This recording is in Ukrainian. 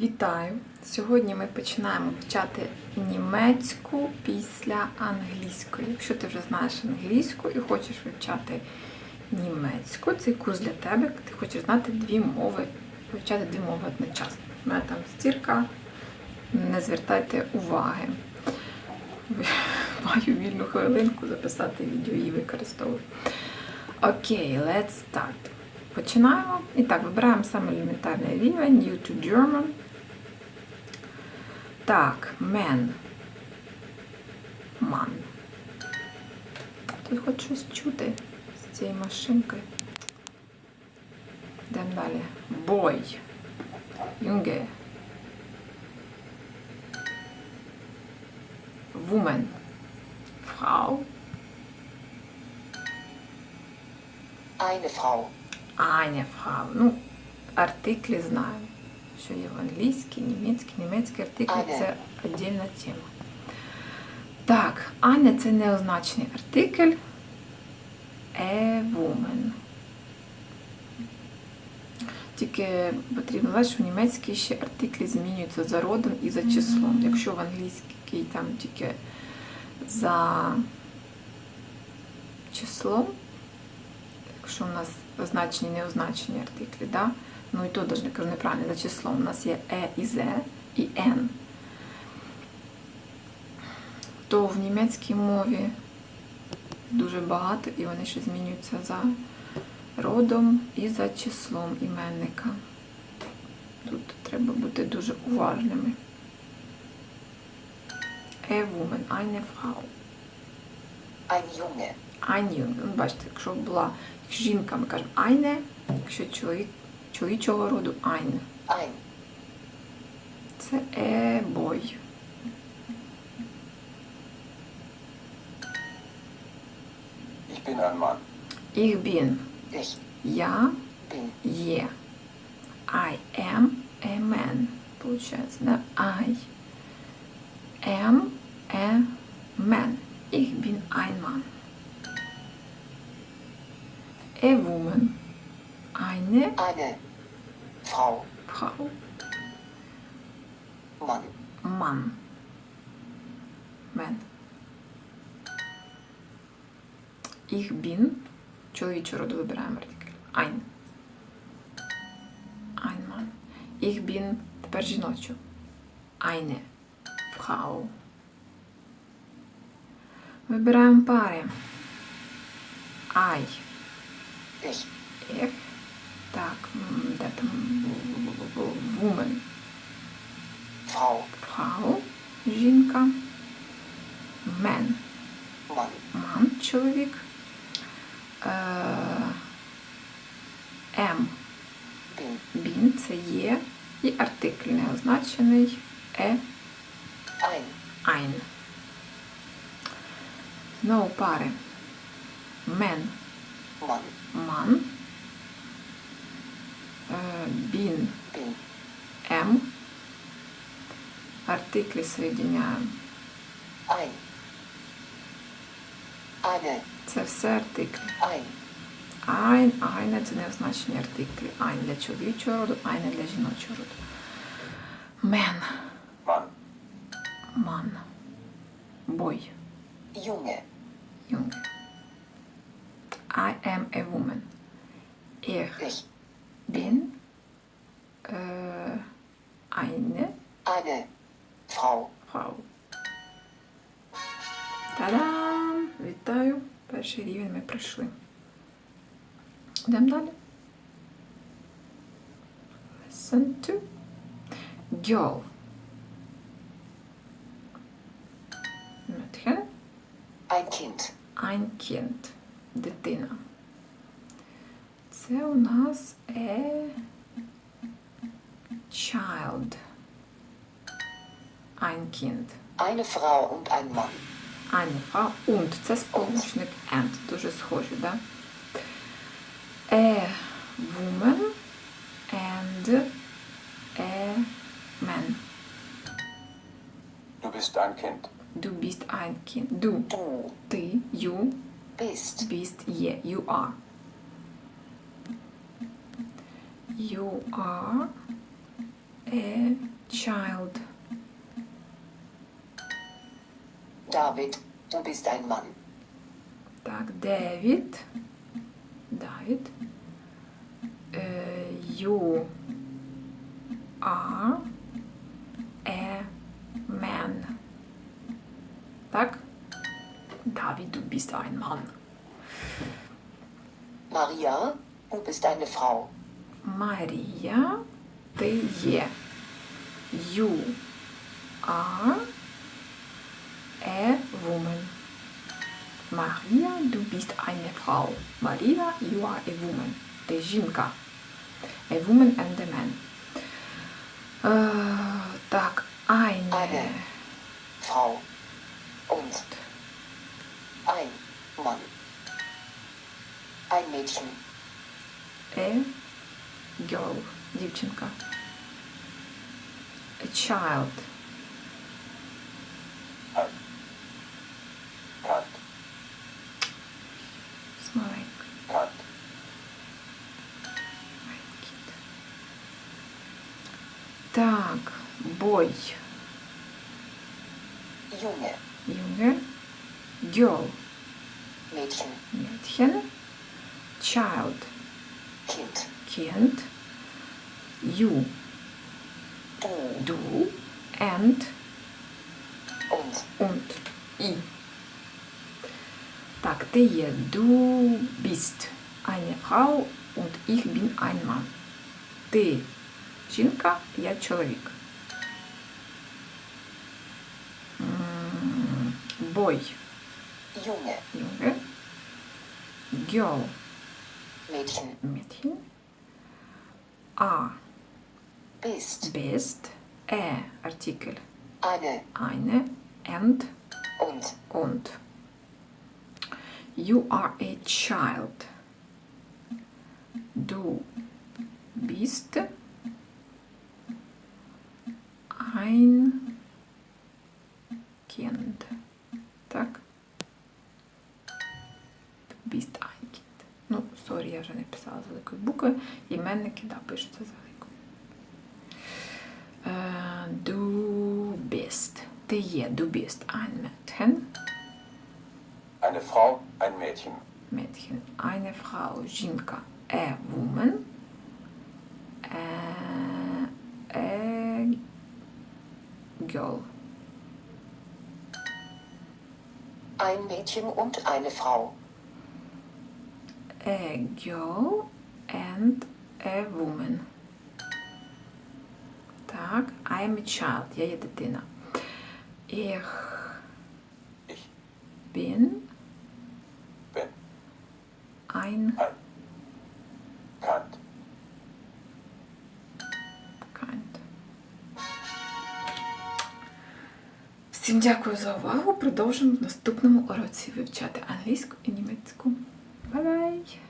Вітаю! Сьогодні ми починаємо вчати німецьку після англійської. Якщо ти вже знаєш англійську і хочеш вивчати німецьку, цей курс для тебе. Ти хочеш знати дві мови, вивчати дві мови одночасно. У мене там стірка, не звертайте уваги. Маю вільну хвилинку записати відео і використовую. Окей, let's start. Починаємо. І так, вибираємо саме елементарний рівень, New to German. Так, man. Man. Ти хоч щось чути з цією машинкою. Йдемо далі. Boy. Junge. Woman. Frau. Eine Frau. Аня Фрау. Ну, артиклі знаємо, що є в англійській, німецькій, німецький артиклі це віддільна тема. Так, Аня це неозначений артикль. A woman. Тільки потрібно знати, що в німецькій ще артиклі змінюються за родом і за числом. Якщо в англійській там тільки за числом, якщо у нас означені неозначені артиклі, да? Ну і то даже не кажу неправильно, за числом у нас є е і зе і н, то в німецькій мові дуже багато і вони ще змінюються за родом і за числом іменника. Тут треба бути дуже уважними. A woman, eine Frau. Ein Junge. Ані, ну, бачите, якщо була жінка, ми кажемо айне, якщо чоловік чоловічого роду айне. Ein. Це ебой. Ich bin ein Mann. Ich bin. Ich Я bin є. I am a man. Получається, да? I am a man. Ich bin ein Mann. A woman. Eine eine Frau. Frau. Mann. Ман. Мен. Ich bin. Чоловічого роду вибираємо артикль. Ein. Ein Mann. Ich bin. Тепер жіночу. Eine. Frau. Вибираємо пари. I. Ich. Ich. Так, де там? Woman. Frau. Frau, жінка, Mann. ман, чоловік, е, М, Bin. він, це є, і артикль неозначений, е, Ein. ein. Знову пари. Мен, Mann. ман, Bin. М, артиклі соєдиняємо. Ein. Eine. Це все артиклі. Ein. Ein, eine це неозначені артиклі. Ein для чоловічого роду, eine для жіночого роду. Man, Mann. man, boy, Junge. Junge. I am a woman. Ich Ich. bin äh, eine Eine Frau. Frau. Та-дам! Вітаю! Перший рівень ми пройшли. Йдемо далі. Listen to girl. Mädchen. Ein Kind. Ein Kind. Дитина. Це у нас a child. Ein Kind. Eine Frau und ein Mann. Eine Frau und це сполучник and. Дуже схожі, да? A woman and a man. Du bist ein Kind. Du bist ein Kind. Du. Du Ти, you, bist bist, є, you are. You are a child. David, du bist ein Mann. Так, David. David. Е, you are a man. Так? David, du bist ein Mann. Maria, du bist eine Frau. Марія, ти є. You are Maria, du bist eine Frau. Maria, you are a woman. Ти жінка. A woman and a man. Е, так, eine. Eine. Frau. Und ein Mann. Ein Mädchen. A girl. Дівчинка. A child. Так, бой. Junge. Junge. Girl. Mädchen. Mädchen. Child. Kind. Kind. You. Du. Du. And. Und. Und. I. Так, ти є. Du bist eine Frau und ich bin ein Mann. Ти жінка, я чоловік. Бой. Junge. Junge. Girl. Mädchen. Mädchen. A. Bist. Bist. Ä. Artikel. Eine. Eine. And. Und. Und. You are a child. Du bist Ну, сорі, я вже не писала з великої букви. Іменники, да, пишуться з великої. Е, Du bist. Ти є, du bist ein Mädchen. Eine Frau, ein Mädchen. Mädchen. Eine Frau, жінка. A woman. A, a girl. Ein Mädchen und eine Frau. A girl and a woman. Так, I am a child. Я є дитина. Ich bin ein Kant. Всім дякую за увагу. Продовжимо в наступному уроці вивчати англійську і німецьку. 拜拜。